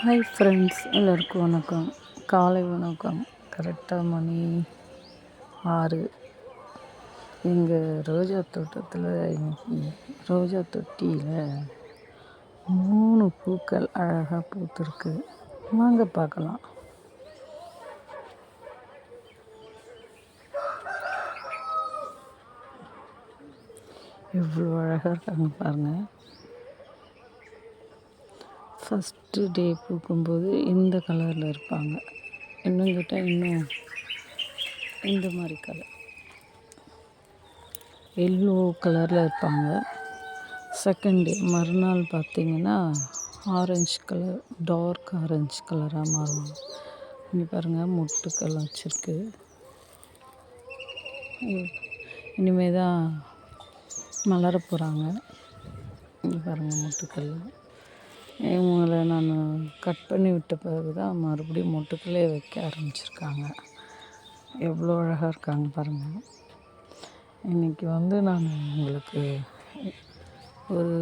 Hi friends எல்லோருக்கும் வணக்கம். காலை வணக்கம். கரெக்டாக மணி ஆறு. எங்கள் ரோஜா தோட்டத்தில் இன்னைக்கு ரோஜா தொட்டியில் மூணு பூக்கள் அழகாக பூத்துருக்கு. வாங்க பார்க்கலாம். எவ்வளோ அழகாக இருக்காங்க பாருங்கள் ஃபஸ்ட்டு டே பூக்கும்போது இந்த கலரில் இருப்பாங்க. இன்னும் கேட்டால் இன்னும் இந்த மாதிரி கலர் எல்லோ கலரில் இருப்பாங்க. செகண்ட் டே மறுநாள் பார்த்திங்கன்னா ஆரஞ்சு கலர் டார்க் ஆரஞ்சு கலராக மாறுவாங்க. இங்கே பாருங்கள் முட்டுக்கள் வச்சுருக்கு. இனிமே தான் மலர போகிறாங்க இங்கே பாருங்கள் முட்டுக்கல் இவங்களை நான் கட் பண்ணி விட்ட பிறகு தான் மறுபடியும் முட்டுக்களே வைக்க ஆரம்பிச்சிருக்காங்க. எவ்வளோ அழகாக இருக்காங்க பாருங்கள் இன்றைக்கி வந்து நான் உங்களுக்கு ஒரு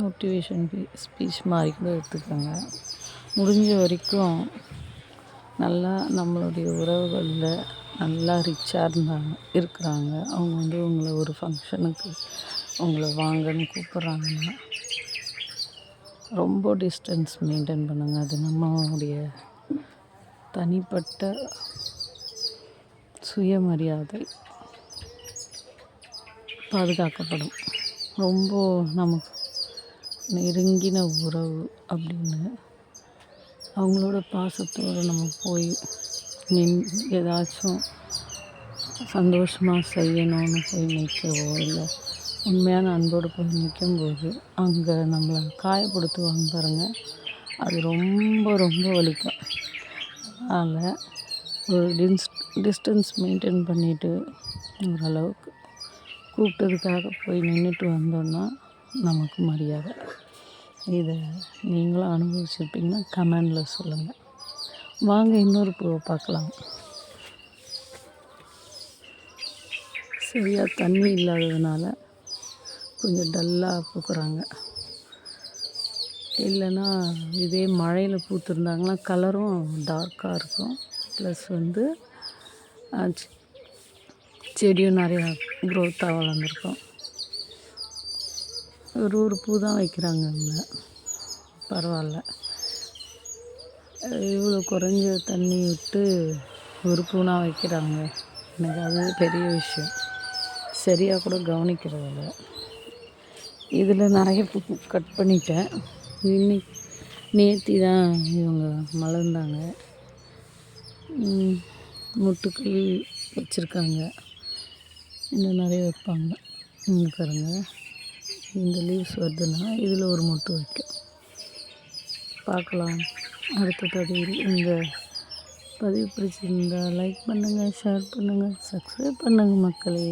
மோட்டிவேஷன் ஸ்பீச் மாதிரி கூட எடுத்துக்கோங்க. முடிஞ்ச வரைக்கும் நல்லா நம்மளுடைய உறவுகளில் நல்லா ரிச்சாக இருந்தாங்க இருக்கிறாங்க. அவங்க வந்து உங்களை ஒரு ஃபங்க்ஷனுக்கு உங்களை வாங்கன்னு கூப்பிட்றாங்கன்னா ரொம்ப டிஸ்டன்ஸ் மெயின்டைன் பண்ணுங்கள் அது நம்மளுடைய தனிப்பட்ட சுயமரியாதை பாதுகாக்கப்படும். ரொம்ப நமக்கு நெருங்கின உறவு அப்படின்னு அவங்களோட பாசத்தோடு நம்ம போய் நின் ஏதாச்சும் சந்தோஷமாக செய்யணும்னு போய் நிற்கவோ இல்லை உண்மையான அன்போடு போய் நிற்கும்போது அங்கே நம்மளை காயப்படுத்துவாங்க பாருங்கள் அது ரொம்ப ரொம்ப வலிக்கும். அதனால் ஒரு டின்ஸ் டிஸ்டன்ஸ் மெயின்டைன் பண்ணிவிட்டு ஓரளவுக்கு கூப்பிட்டதுக்காக போய் நின்றுட்டு வந்தோன்னா நமக்கு மரியாதை. இதை நீங்களும் அனுபவிச்சிருப்பீங்கன்னா கமெண்டில் சொல்லுங்கள் வாங்க இன்னொரு பூவை பார்க்கலாம். சரியாக தண்ணி இல்லாததுனால கொஞ்சம் டல்லாக பூக்குறாங்க. இல்லைன்னா இதே மழையில் பூத்துருந்தாங்கன்னா கலரும் டார்க்காக இருக்கும். ப்ளஸ் வந்து செடியும் நிறையா க்ரோத்தாக வளர்ந்துருக்கும். ஒரு ஒரு பூ தான் வைக்கிறாங்க இங்கே. பரவாயில்ல. இவ்வளோ குறைஞ்ச தண்ணி விட்டு ஒரு பூனாக வைக்கிறாங்க. எனக்கு அது பெரிய விஷயம். சரியாக கூட கவனிக்கிறதில்ல. இதில் நிறைய பூ கட் பண்ணிட்டேன். இன்னைக்கு நேத்தி தான் இவங்க மலர்ந்தாங்க. முட்டுக்கள் வச்சுருக்காங்க. இன்னும் நிறைய வைப்பாங்க. இங்கே பாருங்கள் இந்த லீவ்ஸ் வருதுன்னா இதில் ஒரு மொட்டு வைக்கும். பார்க்கலாம். அடுத்த பதிவில் இந்த பதிவு பிடிச்சிருந்தால் லைக் பண்ணுங்கள் ஷேர் பண்ணுங்கள் சப்ஸ்கிரைப் பண்ணுங்கள் மக்களே.